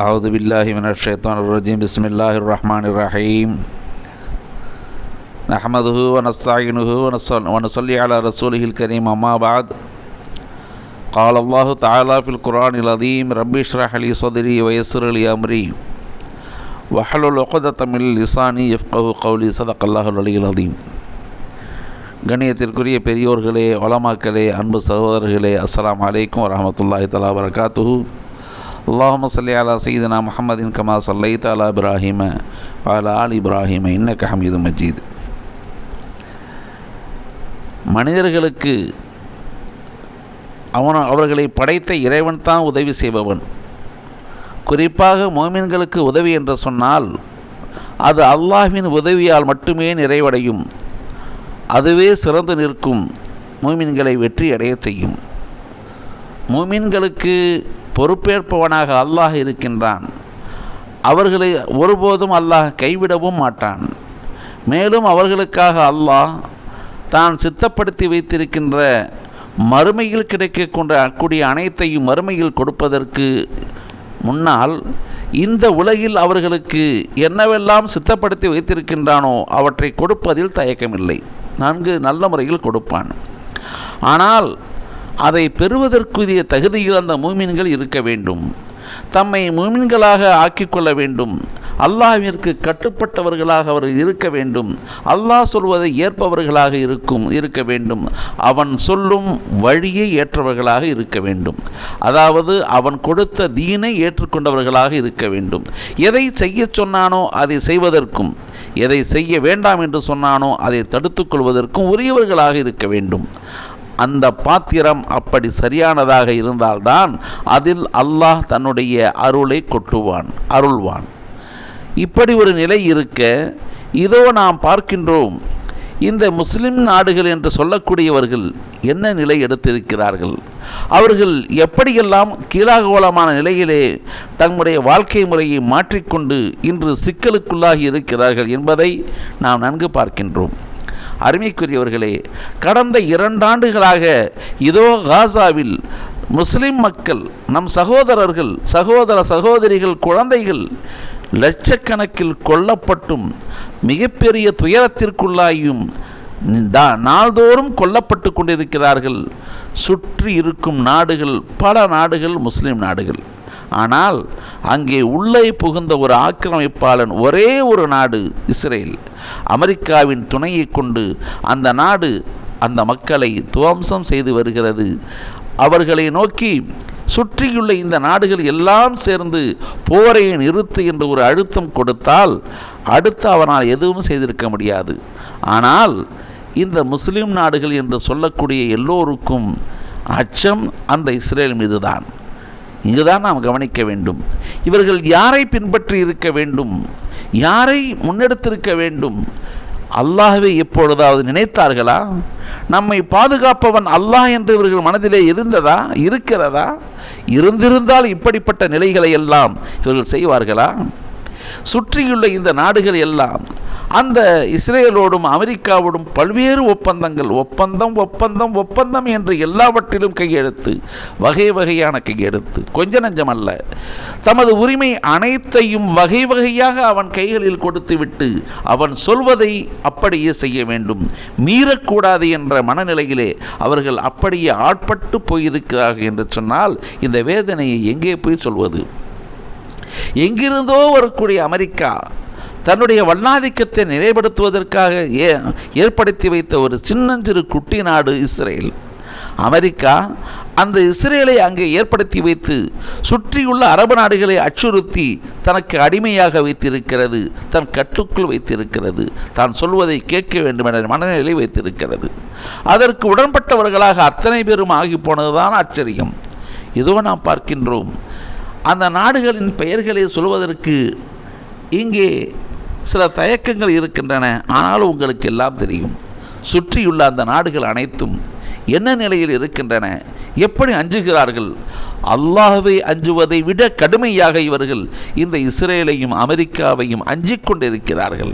أعوذ بالله من الشيطان الرجيم بسم الله الرحمن الرحيم نحمده ونستعينه ونصل- ونصلي على رسوله الكريم أما بعد قال الله تعالى في القرآن العظيم رب اشرح لي صدري ويسر لي أمري وحلل عقدة من لساني يفقه قولي صدق الله العلي العظيم கண்ணியத்திற்குரிய பெரியோர்களே வளமாக்களே அன்பு சகோதரர்களே அஸ்ஸலாமு அலைக்கும் வரஹமத்துல்லாஹி தலா வரகாத்துஹு அல்லாஹும சல்லி அலா சையீதனா முஹம்மதின் கமா சல்லைத் அலா இப்ராஹிம அலா ஆல் இப்ராஹிம இன்னக ஹமீது மஜீத் மனிதர்களுக்கு அவன் அவர்களை படைத்த இறைவன் தான் உதவி செய்பவன். குறிப்பாக மோமின்களுக்கு உதவி என்று சொன்னால் அது அல்லாஹின் உதவியால் மட்டுமே நிறைவடையும். அதுவே சிறந்து நிற்கும். மோமின்களை வெற்றி அடையச் செய்யும். மூமின்களுக்கு பொறுப்பேற்பவனாக அல்லாஹ் இருக்கின்றான். அவர்களை ஒருபோதும் அல்லாஹ் கைவிடவும் மாட்டான். மேலும் அவர்களுக்காக அல்லாஹ் தான் சித்தப்படுத்தி வைத்திருக்கின்ற மறுமையில் கிடைக்கக்கூடிய கூடிய அனைத்தையும் மறுமையில் கொடுப்பதற்கு முன்னால் இந்த உலகில் அவர்களுக்கு என்னவெல்லாம் சித்தப்படுத்தி வைத்திருக்கின்றானோ அவற்றை கொடுப்பதில் தயக்கமில்லை. நன்கு நல்ல முறையில் கொடுப்பான். ஆனால் அதை பெறுவதற்குரிய தகுதியில் அந்த மூமின்கள் இருக்க வேண்டும். தம்மை மூமின்களாக ஆக்கிக்கொள்ள வேண்டும். அல்லாவிற்கு கட்டுப்பட்டவர்களாக அவர்கள் இருக்க வேண்டும். அல்லாஹ் சொல்வதை ஏற்பவர்களாக இருக்கும் இருக்க வேண்டும். அவன் சொல்லும் வழியை ஏற்றவர்களாக இருக்க வேண்டும். அதாவது அவன் கொடுத்த தீனை ஏற்றுக்கொண்டவர்களாக இருக்க வேண்டும். எதை செய்ய சொன்னானோ அதை செய்வதற்கும் எதை செய்ய வேண்டாம் என்று சொன்னானோ அதை தடுத்துக்கொள்வதற்கும் உரியவர்களாக இருக்க வேண்டும். அந்த பாத்திரம் அப்படி சரியானதாக இருந்தால்தான் அதில் அல்லாஹ் தன்னுடைய அருளை கொட்டுவான் அருள்வான். இப்படி ஒரு நிலை இருக்க இதோ நாம் பார்க்கின்றோம் இந்த முஸ்லிம் நாடுகள் என்று சொல்லக்கூடியவர்கள் என்ன நிலை எடுத்திருக்கிறார்கள்? அவர்கள் எப்படியெல்லாம் கீழாகோலமான நிலையிலே தங்களுடைய வாழ்க்கை முறையை மாற்றிக்கொண்டு இன்று சிக்கலுக்குள்ளாகி இருக்கிறார்கள் என்பதை நாம் நன்கு பார்க்கின்றோம். அருமைக்குரியவர்களே கடந்த இரண்டாண்டுகளாக இதோ காசாவில் முஸ்லிம் மக்கள் நம் சகோதரர்கள் சகோதர சகோதரிகள் குழந்தைகள் லட்சக்கணக்கில் கொல்லப்பட்டும் மிகப்பெரிய துயரத்திற்குள்ளாயும் தா- நாள்தோறும் கொல்லப்பட்டு கொண்டிருக்கிறார்கள். சுற்றி இருக்கும் நாடுகள் பல நாடுகள் முஸ்லிம் நாடுகள். ஆனால் அங்கே உள்ளே புகுந்த ஒரு ஆக்கிரமிப்பாளன் ஒரே ஒரு நாடு இஸ்ரேல். அமெரிக்காவின் துணையை கொண்டு அந்த நாடு அந்த மக்களை துவம்சம் செய்து வருகிறது. அவர்களை நோக்கி சுற்றியுள்ள இந்த நாடுகள் எல்லாம் சேர்ந்து போரை நிறுத்து என்று ஒரு அழுத்தம் கொடுத்தால் அடுத்து அவனால் எதுவும் செய்திருக்க முடியாது. ஆனால் இந்த முஸ்லிம் நாடுகள் என்று சொல்லக்கூடிய எல்லோருக்கும் அச்சம் அந்த இஸ்ரேல் மீதுதான். இங்குதான் நாம் கவனிக்க வேண்டும். இவர்கள் யாரை பின்பற்றி இருக்க வேண்டும்? யாரை முன்னெடுத்திருக்க வேண்டும்? அல்லாஹவே எப்பொழுதாவது நினைத்தார்களா? நம்மை பாதுகாப்பவன் அல்லாஹ் என்று இவர்கள் மனதிலே இருந்ததா? இருக்கிறதா? இருந்திருந்தால் இப்படிப்பட்ட நிலைகளை எல்லாம் இவர்கள் செய்வார்களா? சுற்றியுள்ள இந்த நாடுகள் எல்லாம் அந்த இஸ்ரேலோடும் அமெரிக்காவோடும் பல்வேறு ஒப்பந்தங்கள் ஒப்பந்தம் ஒப்பந்தம் ஒப்பந்தம் என்று எல்லாவற்றிலும் கையெழுத்து வகை வகையான கையெழுத்து. கொஞ்ச நஞ்சம் அல்ல தமது உரிமை அனைத்தையும் வகை வகையாக அவன் கைகளில் கொடுத்துவிட்டு அவன் சொல்வதை அப்படியே செய்ய வேண்டும். மீறக்கூடாது என்ற மனநிலையிலே அவர்கள் அப்படியே ஆட்பட்டு போயிருக்கிறார்கள் என்று சொன்னால் இந்த வேதனையை எங்கே போய் சொல்வது? எங்கிருந்தோ வரக்கூடிய அமெரிக்கா தன்னுடைய வண்ணாதிக்கத்தை நிலைப்படுத்துவதற்காக ஏ ஏற்படுத்தி வைத்த ஒரு சின்னஞ்சிறு குட்டி நாடு இஸ்ரேல். அமெரிக்கா அந்த இஸ்ரேலை அங்கே ஏற்படுத்தி வைத்து சுற்றியுள்ள அரபு நாடுகளை அச்சுறுத்தி தனக்கு அடிமையாக வைத்திருக்கிறது தன் கட்டுக்குள் வைத்திருக்கிறது. தான் சொல்வதை கேட்க வேண்டும் என்ற மனநிலை வைத்திருக்கிறது. அதற்கு உடன்பட்டவர்களாக அத்தனை பேரும் ஆகி போனதுதான் ஆச்சரியம். இதோ நாம் பார்க்கின்றோம். அந்த நாடுகளின் பெயர்களை சொல்வதற்கு இங்கே சில தயக்கங்கள் இருக்கின்றன ஆனால் உங்களுக்கு எல்லாம் தெரியும். சுற்றியுள்ள அந்த நாடுகள் அனைத்தும் என்ன நிலையில் இருக்கின்றன? எப்படி அஞ்சுகிறார்கள்? அல்லாஹ்வை அஞ்சுவதை விட கடுமையாக இவர்கள் இந்த இஸ்ரேலையும் அமெரிக்காவையும் அஞ்சிக் கொண்டிருக்கிறார்கள்.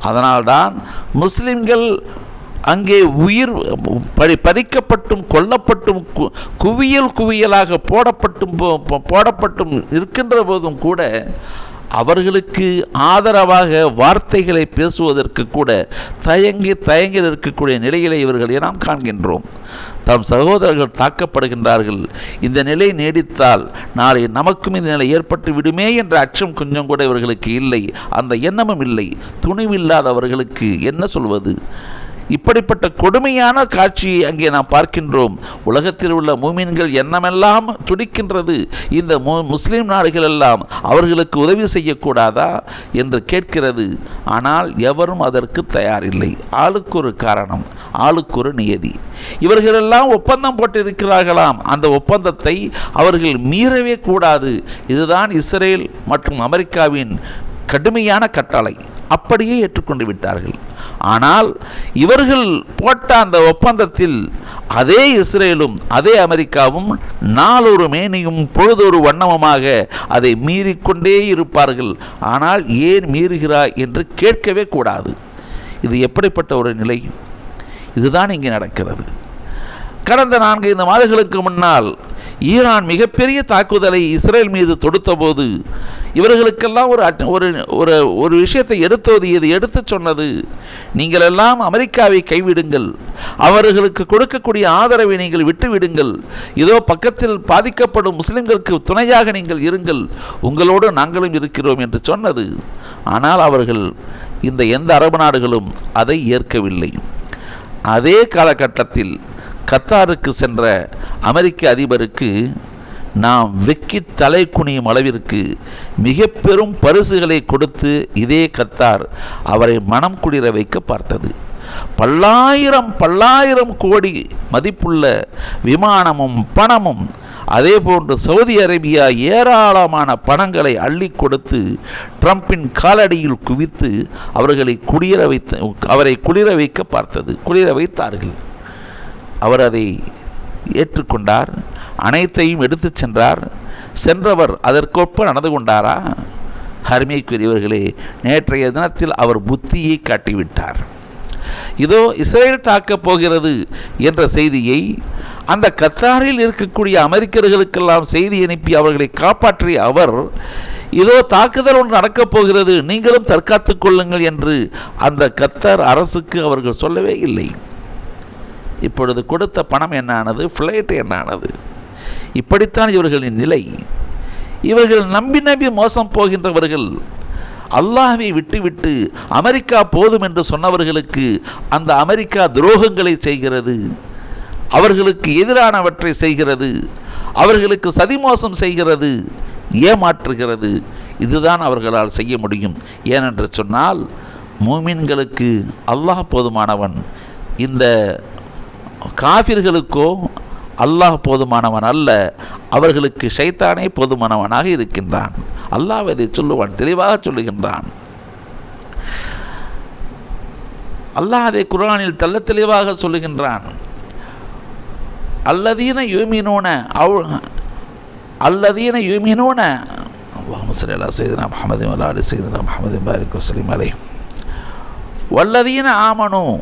அதனால்தான் முஸ்லிம்கள் அங்கே உயிர் பறி பறிக்கப்பட்டும் கொல்லப்பட்டும் கு- குவியல் குவியலாக போடப்பட்டும் போ- போடப்பட்டும் இருக்கின்ற போதும் கூட அவர்களுக்கு ஆதரவாக வார்த்தைகளை பேசுவதற்கு கூட தயங்கி தயங்கி இருக்கக்கூடிய நிலையிலே இவர்களை நாம் காண்கின்றோம். தம் சகோதரர்கள் தாக்கப்படுகின்றார்கள். இந்த நிலை நீடித்தால் நாளை நமக்கும் இந்த நிலை ஏற்பட்டு விடுமே என்ற அச்சம் கொஞ்சம் கூட இவர்களுக்கு இல்லை. அந்த எண்ணமும் இல்லை. துணிவில்லாதவர்களுக்கு என்ன சொல்வது? இப்படிப்பட்ட கொடுமையான காட்சியை அங்கே நாம் பார்க்கின்றோம். உலகத்தில் உள்ள மூமின்கள் எண்ணமெல்லாம் துடிக்கின்றது? இந்த மு முஸ்லீம் நாடுகள் எல்லாம் அவர்களுக்கு உதவி செய்யக்கூடாதா? என்று கேட்கிறது. ஆனால் எவரும் அதற்கு தயாரில்லை. ஆளுக்கு ஒரு காரணம் ஆளுக்கு ஒரு நியதி. இவர்களெல்லாம் ஒப்பந்தம் போட்டிருக்கிறார்களாம். அந்த ஒப்பந்தத்தை அவர்கள் மீறவே கூடாது. இதுதான் இஸ்ரேல் மற்றும் அமெரிக்காவின் கடுமையான கட்டளை. அப்படியே ஏற்றுக்கொண்டு விட்டார்கள். ஆனால் இவர்கள் போட்ட அந்த ஒப்பந்தத்தில் அதே இஸ்ரேலும் அதே அமெரிக்காவும் நாளொரு மேனியும் பொழுதொரு வண்ணமுமாக அதை மீறிக்கொண்டே இருப்பார்கள். ஆனால் ஏன் மீறுகிறாய் என்று கேட்கவே கூடாது. இது எப்படிப்பட்ட ஒரு நிலை? இதுதான் இங்கே நடக்கிறது. கடந்த நான்கு ஐந்து மாதங்களுக்கு முன்னால் ஈரான் மிகப்பெரிய தாக்குதலை இஸ்ரேல் மீது தொடுத்தபோது இவர்களுக்கெல்லாம் ஒரு ஒரு ஒரு ஒரு விஷயத்தை எடுத்தோதியது எடுத்து சொன்னது நீங்கள் எல்லாம் அமெரிக்காவை கைவிடுங்கள் அவர்களுக்கு கொடுக்கக்கூடிய ஆதரவை நீங்கள் விட்டுவிடுங்கள் இதோ பக்கத்தில் பாதிக்கப்படும் முஸ்லிம்களுக்கு துணையாக நீங்கள் இருங்கள் உங்களோடு நாங்களும் இருக்கிறோம் என்று சொன்னது. ஆனால் அவர்கள் இந்த எந்த அரபு நாடுகளும் அதை ஏற்கவில்லை. அதே காலகட்டத்தில் கத்தாருக்கு சென்ற அமெரிக்க அதிபருக்கு நாம் வெக்கி தலை குனியும் அளவிற்கு மிக பெரும் பரிசுகளை கொடுத்து இதே கத்தார் அவரை மனம் குளிர வைக்க பார்த்தது. பல்லாயிரம் பல்லாயிரம் கோடி மதிப்புள்ள விமானமும் பணமும் அதே போன்று சவுதி அரேபியா ஏராளமான பணங்களை அள்ளி கொடுத்து ட்ரம்பின் காலடியில் குவித்து அவர்களை குளிர வைத்த அவரை குளிர வைக்க பார்த்தது குளிர வைத்தார்கள். அவர் அதை ஏற்றுக்கொண்டார். அனைத்தையும் எடுத்துச் சென்றார். சென்றவர் அதற்கொப்ப நடந்து கொண்டாரா? அருமைக்குரியவர்களே நேற்றைய தினத்தில் அவர் புத்தியை காட்டிவிட்டார். இதோ இஸ்ரேல் தாக்கப் போகிறது என்ற செய்தியை அந்த கத்தாரில் இருக்கக்கூடிய அமெரிக்கர்களுக்கெல்லாம் செய்தி அனுப்பி அவர்களை காப்பாற்றிய அவர் இதோ தாக்குதல் ஒன்று நடக்கப் போகிறது நீங்களும் தற்காத்துக் கொள்ளுங்கள் என்று அந்த கத்தார் அரசுக்கு அவர்கள் சொல்லவே இல்லை. இப்பொழுது கொடுத்த பணம் என்னானது? ஃப்ளைட் என்னானது? இப்படித்தான் இவர்களின் நிலை. இவர்கள் நம்பி நம்பி மோசம் போகின்றவர்கள். அல்லாஹ்வை விட்டுவிட்டு அமெரிக்கா போதும் என்று சொன்னவர்களுக்கு அந்த அமெரிக்கா துரோகங்களை செய்கிறது. அவர்களுக்கு எதிரானவற்றை செய்கிறது. அவர்களுக்கு சதிமோசம் செய்கிறது. ஏமாற்றுகிறது. இதுதான் அவர்களால் செய்ய முடியும். ஏனென்று சொன்னால் மூமின்களுக்கு அல்லாஹ் போதுமானவன். இந்த காஃபிர்களுக்கோ அல்லாஹ் போதுமானவன் அல்ல. அவர்களுக்கு ஷைத்தானே போதுமானவனாக இருக்கின்றான். அல்லாஹ் இதை சொல்லுவான் தெளிவாக சொல்லுகின்றான். அல்லாஹ் அதை குரானில் தள்ள தெளிவாக சொல்லுகின்றான். அல்லதீன யூமினோன அவ் அல்லதீன யூமினோன முகமது அல்லா செய்தனா முகமது அலி செய்தனா முகமது பாரிக் வசலிம் அலை வல்லதீன ஆமனும்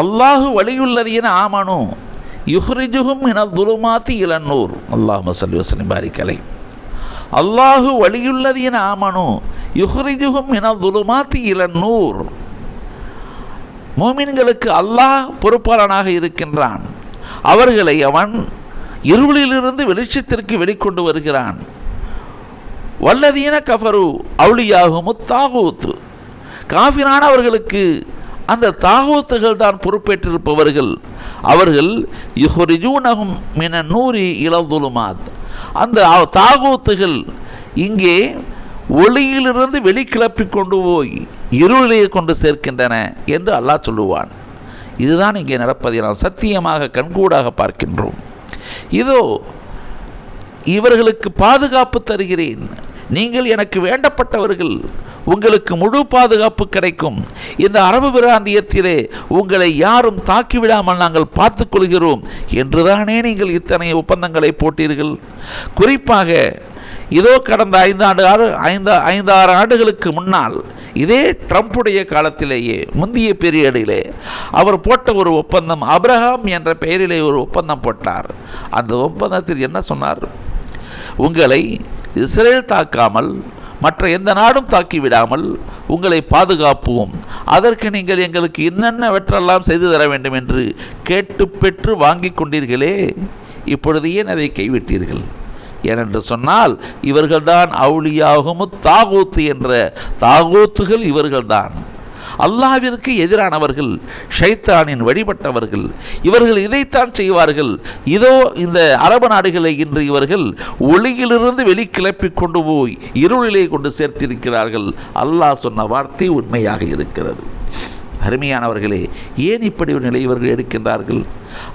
அல்லாஹு வழியுள்ளதீன ஆமனும் யுஹ்ரிஜுகும் என துலுமாத்தி இளநூர் அல்லாஹ் மசல்லி வசலம் பாரிக்கலை அல்லாஹு வழியுள்ளதீன ஆமனும் யுஹ்ரிஜுகும் என துலுமாத்தி இளநூர் மோமின்களுக்கு அல்லாஹ் பொறுப்பாளனாக இருக்கின்றான். அவர்களை அவன் இருளிலிருந்து வெளிச்சத்திற்கு வெளிக்கொண்டு வருகிறான். வல்லதீன கஃபரு அவுளியாகும் தாகூத்து காஃபிரானவர்களுக்கு அந்த தாகூத்துகள் தான் பொறுப்பேற்றிருப்பவர்கள். அவர்கள் யுஹரிஜூனகும் மின நூறி இளதுலுமாத் அந்த தாகோத்துகள் தாகூத்துகள் இங்கே ஒளியிலிருந்து வெளிக்கிளப்பி கொண்டு போய் இருளிலே கொண்டு சேர்க்கின்றன என்று அல்லாஹ் சொல்லுவான். இதுதான் இங்கே நடப்பதை நாம் சத்தியமாக கண்கூடாக பார்க்கின்றோம். இதோ இவர்களுக்கு பாதுகாப்பு தருகிறேன். நீங்கள் எனக்கு வேண்டப்பட்டவர்கள் உங்களுக்கு முழு பாதுகாப்பு கிடைக்கும். இந்த அரபு பிராந்தியத்திலே உங்களை யாரும் தாக்கிவிடாமல் நாங்கள் பார்த்துக் கொள்கிறோம் என்றுதானே நீங்கள் இத்தனை ஒப்பந்தங்களை போட்டீர்கள்? குறிப்பாக இதோ கடந்த ஐந்தாண்டு ஆறு ஐந்து ஐந்தாறு ஆண்டுகளுக்கு முன்னால் இதே ட்ரம்ப்புடைய காலத்திலேயே முந்தைய பீரியடிலே அவர் போட்ட ஒரு ஒப்பந்தம் அப்ரஹாம் என்ற பெயரிலே ஒரு ஒப்பந்தம் போட்டார். அந்த ஒப்பந்தத்தில் என்ன சொன்னார்? உங்களை இஸ்ரேல் தாக்காமல் மற்ற எந்த நாடும் தாக்கி விடாமல் உங்களை பாதுகாப்போம். அதற்கு நீங்கள் எங்களுக்கு என்னென்னவற்றெல்லாம் செய்து தர வேண்டும் என்று கேட்டு பெற்று வாங்கி கொண்டீர்களே இப்பொழுது ஏன் அதை கைவிட்டீர்கள்? ஏனென்று சொன்னால் இவர்கள்தான் அவுளியாகும் தாகூத்து என்ற தாகூத்துகள் இவர்கள்தான். அல்லாவிற்கு எதிரானவர்கள் ஷைத்தானின் வழிபட்டவர்கள் இவர்கள் இதைத்தான் செய்வார்கள். இதோ இந்த அரபு நாடுகளை இன்று இவர்கள் ஒளியிலிருந்து வெளிக்கிளப்பி கொண்டு போய் இருளிலே கொண்டு சேர்த்திருக்கிறார்கள். அல்லாஹ் சொன்ன வார்த்தை உண்மையாக இருக்கிறது. அருமையானவர்களே ஏன் இப்படி ஒரு நிலை இவர்கள் எடுக்கின்றார்கள்?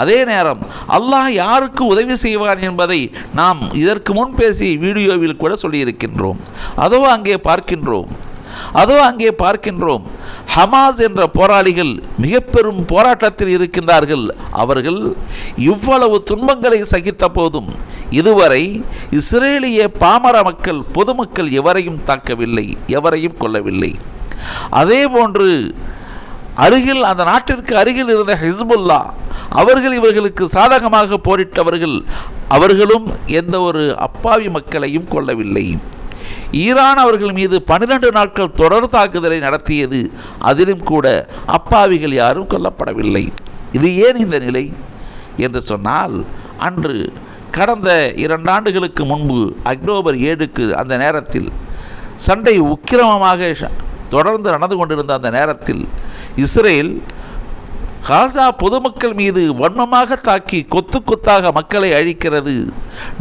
அதே நேரம் அல்லாஹ் யாருக்கு உதவி செய்வான் என்பதை நாம் இதற்கு முன் பேசி வீடியோவில் கூட சொல்லியிருக்கின்றோம். அதோ அங்கே பார்க்கின்றோம். அதோ அங்கே பார்க்கின்றோம். ஹமாஸ் என்ற போராளிகள் மிக பெரும் போராட்டத்தில் இருக்கின்றார்கள். அவர்கள் இவ்வளவு துன்பங்களை சகித்த போதும் இதுவரை இஸ்ரேலிய பாமர மக்கள் பொதுமக்கள் எவரையும் தாக்கவில்லை எவரையும் கொல்லவில்லை. அதே போன்று அருகில் அந்த நாட்டிற்கு அருகில் இருந்த ஹிஸ்புல்லா அவர்கள் இவர்களுக்கு சாதகமாக போரிட்டவர்கள் அவர்களும் எந்த ஒரு அப்பாவி மக்களையும் கொல்லவில்லை. ஈரான் அவர்கள் மீது பன்னிரண்டு நாட்கள் தொடர் தாக்குதலை நடத்தியது. அதிலும் கூட அப்பாவிகள் யாரும் கொல்லப்படவில்லை. இது ஏன் இந்த நிலை? என்று சொன்னால் அன்று கடந்த இரண்டு ஆண்டுகளுக்கு முன்பு அக்டோபர் ஏழுக்கு அந்த நேரத்தில் சண்டை உக்கிரமமாக தொடர்ந்து நடந்து கொண்டிருந்த அந்த நேரத்தில் இஸ்ரேல் காசா பொதுமக்கள் மீது வன்மமாக தாக்கி கொத்து கொத்தாக மக்களை அழிக்கிறது.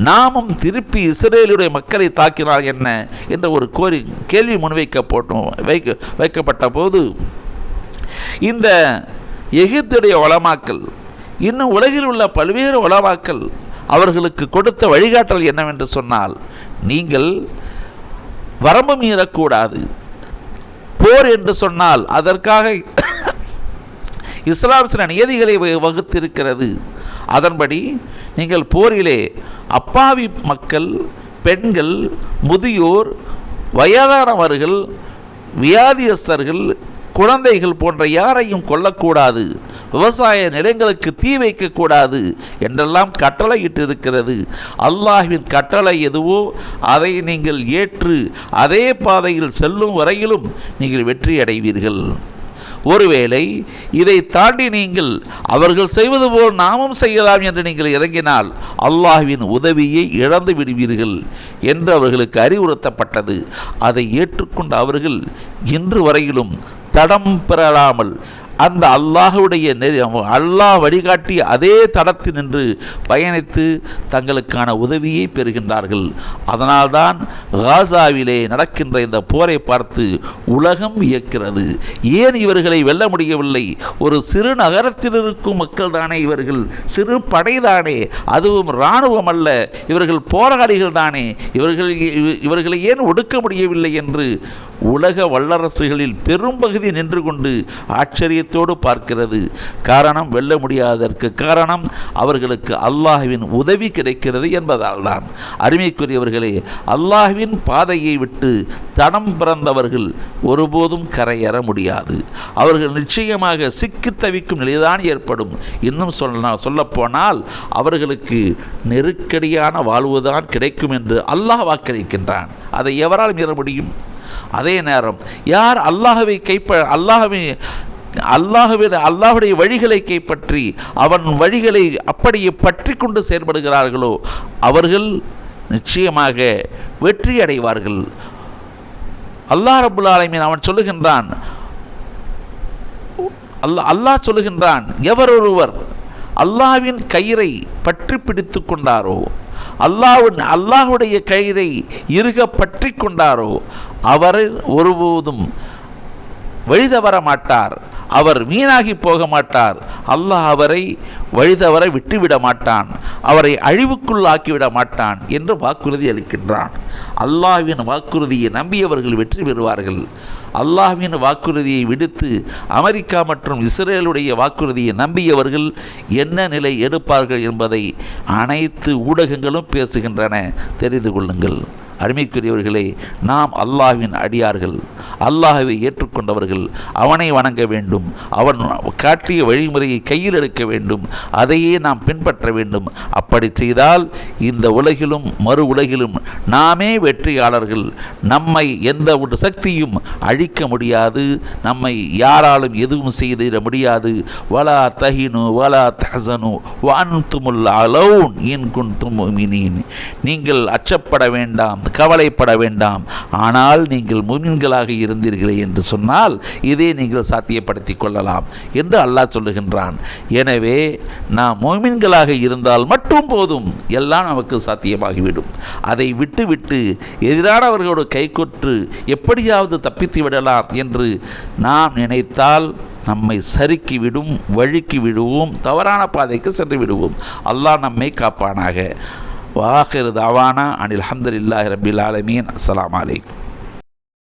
நாமும் திருப்பி இஸ்ரேலுடைய மக்களை தாக்கினால் என்ன? என்ற ஒரு கோரி கேள்வி முன்வைக்கப்பட்டோம் வைக்க வைக்கப்பட்ட போது இந்த எகிப்துடைய உலமாக்கள் இன்னும் உலகில் உள்ள பல்வேறு உலமாக்கள் அவர்களுக்கு கொடுத்த வழிகாட்டல் என்னவென்று சொன்னால் நீங்கள் வரம்பு மீறக்கூடாது. போர் என்று சொன்னால் அதற்காக இஸ்லாம் சில நியதிகளை வகுத்திருக்கிறது. அதன்படி நீங்கள் போரிலே அப்பாவி மக்கள் பெண்கள் முதியோர் வயதானவர்கள் வியாதியஸ்தர்கள் குழந்தைகள் போன்ற யாரையும் கொல்லக்கூடாது. விவசாய நிலங்களுக்கு தீ வைக்கக்கூடாது என்றெல்லாம் கட்டளையிட்டு இருக்கிறது அல்லாஹின் கட்டளை எதுவோ அதை நீங்கள் ஏற்று அதே பாதையில் செல்லும் வரையிலும் நீங்கள் வெற்றி அடைவீர்கள் ஒருவேளை இதை தாண்டி நீங்கள் அவர்கள் செய்வது போல் நாமும் செய்யலாம் என்று நீங்கள் இறங்கினால் அல்லாஹ்வின் உதவியை இழந்து விடுவீர்கள் என்று அவர்களுக்கு அறிவுறுத்தப்பட்டது. அதை ஏற்றுக்கொண்ட அவர்கள் இன்று வரையிலும் தடம் பெறலாமல் அந்த அல்லாஹுடைய நெறி அல்லாஹ் வழிகாட்டி அதே தடத்தில் நின்று பயணித்து தங்களுக்கான உதவியை பெறுகின்றார்கள். அதனால்தான் காசாவிலே நடக்கின்ற இந்த போரை பார்த்து உலகம் இயக்கிறது ஏன் இவர்களை வெல்ல முடியவில்லை? ஒரு சிறு நகரத்தில் இருக்கும் மக்கள் தானே இவர்கள் சிறு படைதானே அதுவும் இராணுவம் அல்ல இவர்கள் போராளிகள் தானே இவர்கள் இவர்களை ஏன் ஒடுக்க முடியவில்லை என்று உலக வல்லரசுகளில் பெரும்பகுதி நின்று கொண்டு ஆச்சரிய ஆச்சரியத்தோடு பார்க்கிறது. காரணம் வெல்ல முடியாததற்கு காரணம் அவர்களுக்கு அல்லாஹ்வின் உதவி கிடைக்கிறது என்பதால் தான் அருமைக்குரியவர்களே அல்லாஹுவின் பாதையை விட்டு தடம் பிறந்தவர்கள் ஒருபோதும் கரையேற முடியாது. அவர்கள் நிச்சயமாக சிக்கி தவிக்கும் நிலைதான் ஏற்படும். இன்னும் சொல்ல சொல்லப்போனால் அவர்களுக்கு நெருக்கடியான வாழ்வுதான் கிடைக்கும் என்று அல்லாஹ் வாக்களிக்கின்றான். அதை எவரால் மீற முடியும்? அதே நேரம் யார் அல்லாஹவை கைப்ப அல்லாஹவை அல்லாஹுவே அல்லாஹுடைய வழிகளை கைப்பற்றி அவன் வழிகளை அப்படியே பற்றி கொண்டு செயல்படுகிறார்களோ அவர்கள் நிச்சயமாக வெற்றி அடைவார்கள் அல்லாஹ் ரபுல் ஆலமீன் அவன் சொல்லுகின்றான் அல்லா அல்லாஹ் சொல்லுகின்றான் எவர் ஒருவர் அல்லாஹ்வின் கயிறை பற்றி பிடித்து கொண்டாரோ அல்லாவின் அல்லாஹுடைய கயிறை இருக பற்றி கொண்டாரோ அவர் ஒருபோதும் வழிதவர மாட்டார். அவர் வீணாகி போக மாட்டார். அல்லாஹ் அவரை வழிதவற விட்டுவிட மாட்டான். அவரை அழிவுக்குள் ஆக்கிவிட மாட்டான் என்று வாக்குறுதி அளிக்கின்றான். அல்லாஹ்வின் வாக்குறுதியை நம்பியவர்கள் வெற்றி பெறுவார்கள். அல்லாஹ்வின் வாக்குறுதியை விடுத்து அமெரிக்கா மற்றும் இஸ்ரேலுடைய வாக்குறுதியை நம்பியவர்கள் என்ன நிலை எடுப்பார்கள் என்பதை அனைத்து ஊடகங்களும் பேசுகின்றன. தெரிந்து கொள்ளுங்கள். அருமைக்குரியவர்களே நாம் அல்லாஹ்வின் அடியார்கள் அல்லாஹ்வை ஏற்றுக்கொண்டவர்கள் அவனை வணங்க வேண்டும் அவன் காட்டிய வழிமுறையை கையில் எடுக்க வேண்டும் அதையே நாம் பின்பற்ற வேண்டும். அப்படி செய்தால் இந்த உலகிலும் மறு உலகிலும் நாமே வெற்றியாளர்கள். நம்மை எந்த ஒரு சக்தியும் அழிக்க முடியாது நம்மை யாராலும் எதுவும் செய்திட முடியாது. வலா தஹினு வலா தஹசனு வான்துமுல் அலௌன் இன் குன் முஃமினீன் நீங்கள் அச்சப்பட வேண்டாம் கவலைப்பட வேண்டாம். ஆனால் நீங்கள் முமின்களாக இருந்தீர்களே என்று சொன்னால் இதை நீங்கள் சாத்தியப்படுத்திக் கொள்ளலாம் என்று அல்லாஹ் சொல்லுகின்றான். எனவே நாம் மோமின்களாக இருந்தால் மட்டும் போதும். எல்லாம் நமக்கு சாத்தியமாகிவிடும். அதை விட்டுவிட்டு எதிரானவர்களோடு கைகொற்று எப்படியாவது தப்பித்து விடலாம் என்று நாம் நினைத்தால் நம்மை சறுக்கி விடும் வழுக்கி விடுவோம் தவறான பாதைக்கு சென்று விடுவோம். அல்லாஹ் நம்மை காப்பானாக. வாஹிர் தவானா அனில் அஹமதுல்லாஹி ரபில் ஆலமீன். அஸ்லாம் அலைக்கும்.